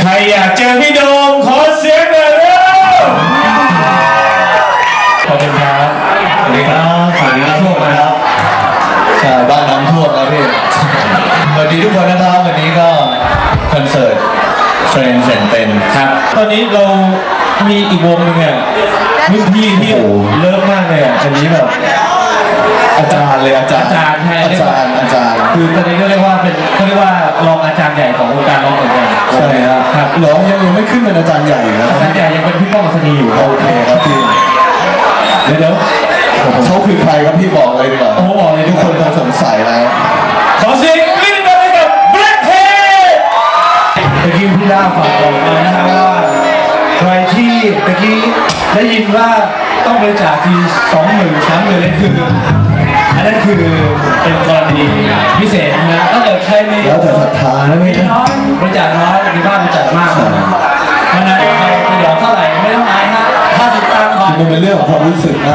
ใครอยากเจอพี่โดมขอเสียงหน่อยเร็วขอบคุณครับสวัสดีครับสวัสดีน้ำท่วมนะครับ ใช่ บ้านน้ำท่วมครับพี่ สวัสดีทุกคนนะครับ วันนี้ก็คอนเสิร์ต เฟรนด์เซนเต็นครับ ตอนนี้เรามีอีกวงหนึ่งอะรุ่นพี่ที่โอ้โหเลิฟมากเลยอะอันนี้แบบอาจารย์เลยอาจารย์อาจารย์ใช่อาจารย์อาจารย์ คือตอนนี้ก็เรียกว่าเป็นก็เรียกว่ารองอาจารย์ใหญ่ของวงการร้องเหมือนกันใช่ครับครับหรอยังยังไม่ขึ้นเป็นอาจารย์ใหญ่นะอาจารย์ใหญ่ยังเป็นพี่ป้องสนีอยู่โอเคครับพี่ บริจาคทีสองหมื่นสามหมื่นนั่นคืออันนั้นคือเป็นกรณีพิเศษนะฮะถ้าเกิดใครมีแล้วแต่ศรัทธานะมีพี่น้อยบริจาคน้อยมีบ้านบริจาคมากเพราะฉะนั้นใครจะหยอดเท่าไหร่ไม่ต้องอายฮะถ้าติดตามก่อนมันเป็นเรื่องของความรู้สึกมา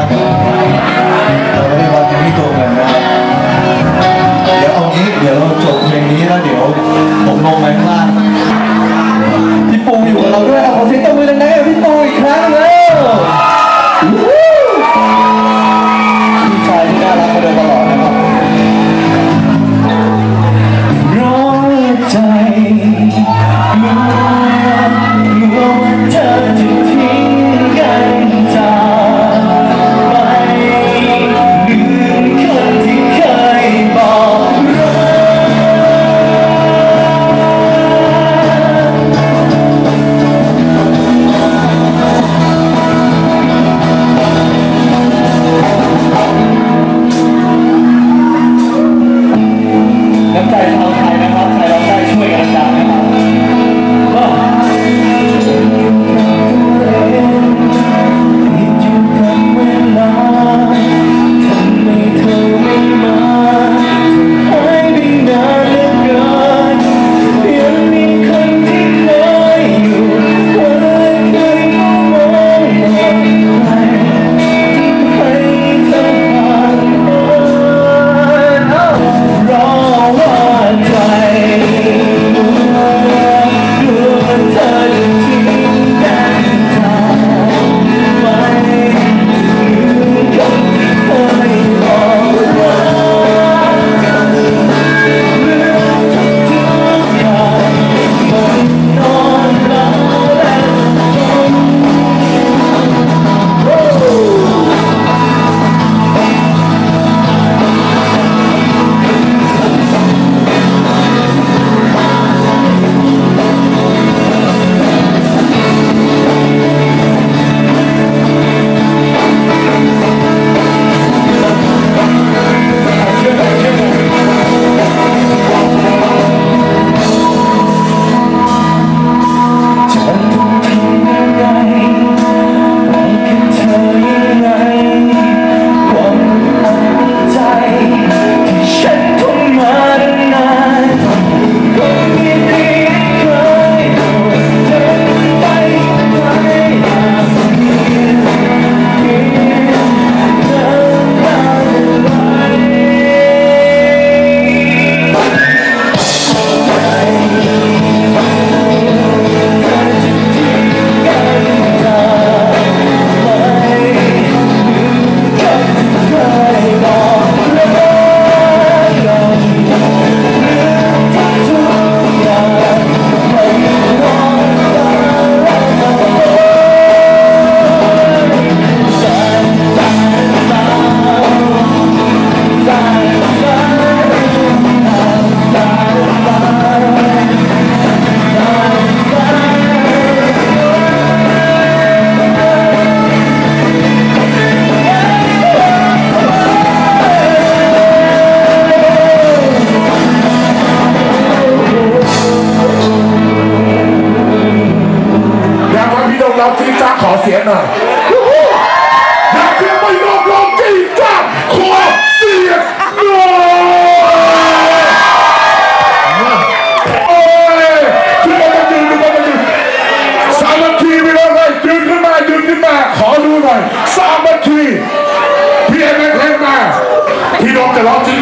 ร้องจุ๊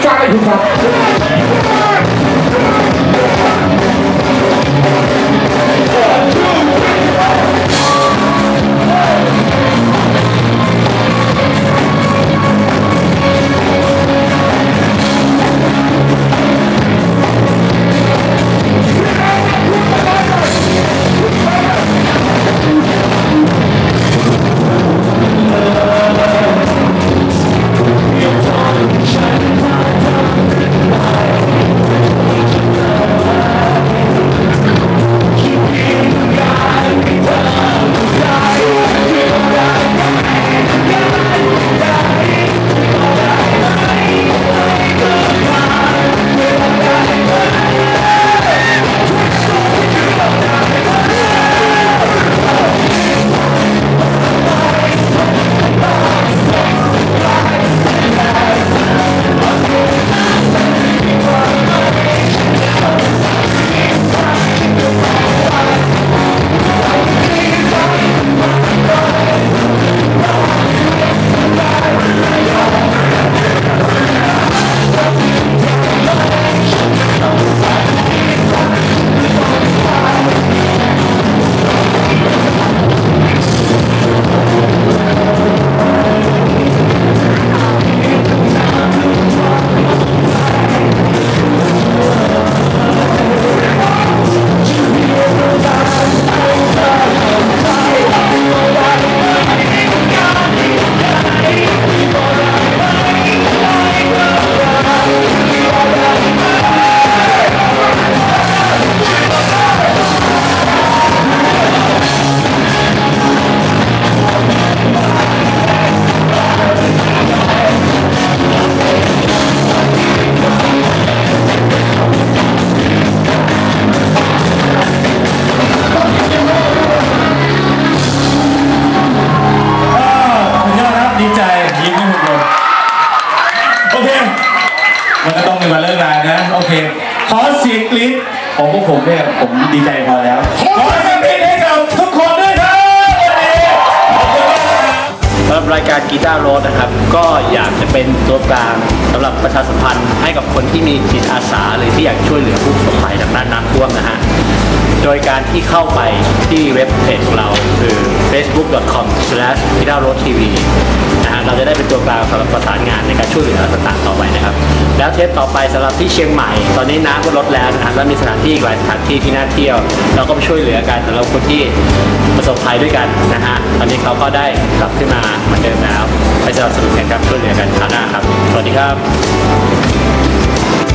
บ ของพวกผมเนี่ยผมดีใจพอแล้ว ขอเสียงกรี๊ดให้กับทุกคนด้วยครับวันนี้ขอบคุณมากครับสำหรับรายการกีตาร์โรดนะครับ ก็อยากจะเป็นตัวกลางสำหรับประชาสัมพันธ์ให้กับคนที่มีจิตอาสาหรือที่อยากช่วยเหลือผู้ประสบภัยทางด้านน้ำท่วมนะฮะ โดยการที่เข้าไปที่เว็บเพจของเราคือ facebook.com/guitarroadtv นะฮะเราจะได้เป็นตัวกลางสำหรับประสานงานในการช่วยเหลือต่างๆต่อไปนะครับ แล้วเทปต่อไปสำหรับที่เชียงใหม่ ตอนนี้น้ำก็ลดแล้วนะฮะแล้วมีสถานที่หลายสถานที่ที่น่าเที่ยว เราก็ไปช่วยเหลือกันสำหรับคนที่ประสบภัยด้วยกันนะฮะตอนนี้เขาก็ได้กลับขึ้นมาเหมือนเดิมแล้วไปสนับสนุนกันครับช่วยเหลือกันคราวหน้าครับ สวัสดีครับ